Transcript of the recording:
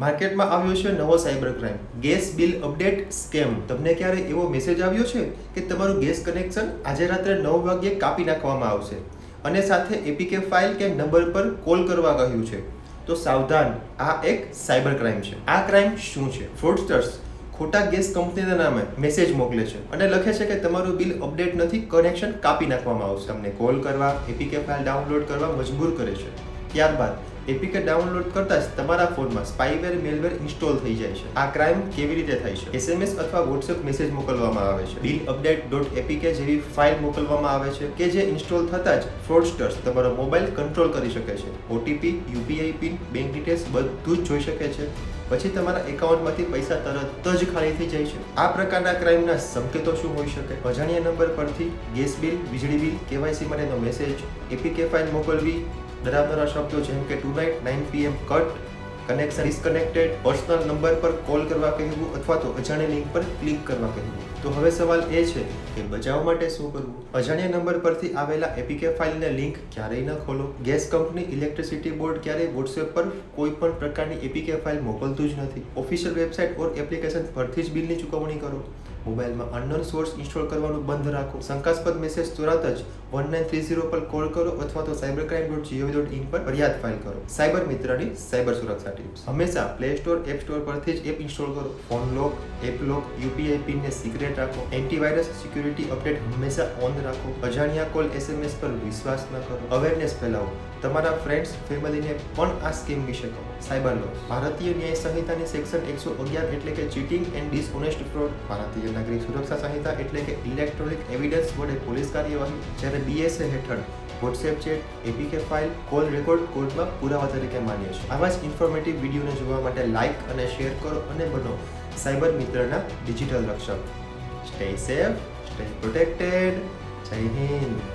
માર્કેટમાં આવ્યો છે નવો cyber crime. Gas bill update scam. તમને ક્યારે એવો મેસેજ આવ્યો છે કે તમારું ગેસ કનેક્શન આજે રાત્રે નવ વાગ્યે કાપી નાખવામાં આવશે? અને સાથે એપીકે ફાઇલ કે નંબર પર કોલ કરવા કહ્યું છે. તો સાવધાન, આ એક સાયબર ક્રાઇમ છે. આ ક્રાઇમ શું છે? ફ્રોડસ્ટર્સ ખોટા ગેસ કંપનીના નામે મેસેજ મોકલે છે અને લખે છે કે તમારું બિલ અપડેટ નથી, કનેક્શન કાપી નાખવામાં આવશે. તમને કોલ કરવા, એપીકે ફાઇલ ડાઉનલોડ કરવા મજબૂર કરે છે. ત્યારબાદ એપીકે ડાઉનલોડ કરતા જ તમારા ફોનમાં સ્પાઈવેર, મેલવેર ઇન્સ્ટોલ થઈ જાય છે. આ ક્રાઇમ કેવી રીતે થાય છે? એસએમએસ અથવા વોટ્સએપ મેસેજ મોકલવામાં આવે છે. બિલ અપડેટ ડોટ એપીકે જેવી ફાઇલ મોકલવામાં આવે છે કે જે ઇન્સ્ટોલ થતાં જ ફ્રોડસ્ટર્સ તમારો મોબાઈલ કંટ્રોલ કરી શકે છે. OTP UPI pin bank details બધું જ જોઈ શકે છે. પછી તમારા એકાઉન્ટમાંથી પૈસા તરત જ ખાલી થઈ જાય છે. આ પ્રકારના ક્રાઇમના સંકેતો શું હોઈ શકે? અજાણ્યા નંબર પરથી ગેસ બિલ, વીજળી બિલ, કેવાયસી માટેનો મેસેજ એપીકે ફાઇલ મોકલવી ડરાવનારા શબ્દો જેમ કે tonight nine PM cut connection disconnected personal number પર કોલ કરવા કહેવું અથવા તો અજાણ્યા લિંક પર ક્લિક કરવા કહેવું. તો હવે સવાલ એ છે કે બચાવ માટે શું કરવું? અજાણ્યા નંબર પરથી આવેલા એપીકે ફાઇલને લિંક ક્યારેય ન ખોલો. ગેસ કંપની ઇલેક્ટ્રિસિટી બોર્ડ ક્યારેય વોટ્સએપ પર કોઈ પણ પ્રકારની એપીકે ફાઇલ મોકલતું જ નથી. ઓફિશિયલ વેબસાઇટ ઓર એપ્લિકેશન પરથી જ બિલની ચૂકવણી કરો. મોબાઈલમાં અનનોન સોર્સ ઇન્સ્ટોલ કરવાનું બંધ રાખો. શંકાસ્પદ મેસેજ તુરંત જ વન નાઇન થ્રી ઝીરો પર કોલ કરો અથવા તો cyber crime dot gov dot in પર ફરિયાદ ફાઇલ કરો. સાયબર મિત્રની સાયબર સુરક્ષા ટિપ્સ હંમેશા પ્લે સ્ટોર એપ સ્ટોર પરથી જ એપ ઇન્સ્ટોલ કરો. Phone lock app lock UPI પિનને સિક્રેટ રાખો. એન્ટીવાયરસ સિક્યુરિટી અપડેટ હંમેશા ઓન રાખો. અજાણ્યા કોલ એસએમએસ પર વિશ્વાસ ન કરો. અવેરનેસ ફેલાવો. તમારા ફ્રેન્ડ્સ ફેમિલીને પણ આ સ્કીમ વિશે કહો. સાયબર લો ભારતીય ન્યાય સંહિતાની સેક્શન એકસો અગિયાર એટલે કે ચીટિંગ એન્ડ ડિસઓનેસ્ટ ફ્રોડ ભારતીય નાગરિક સુરક્ષા સંહિતા એટલે કે ઇલેક્ટ્રોનિક એવિડન્સ વડે પોલીસ કાર્યવાહી, જ્યારે બીએસએ હેઠળ WhatsApp chat APK file call record કોર્ટમાં પુરાવા તરીકે માન્ય છે. આવા જ ઇન્ફોર્મેટિવ વિડીયોને જોવા માટે લાઇક અને શેર કરો અને બનો સાયબર મિત્રના ડિજિટલ રક્ષક. Stay safe stay protected Jai Hind.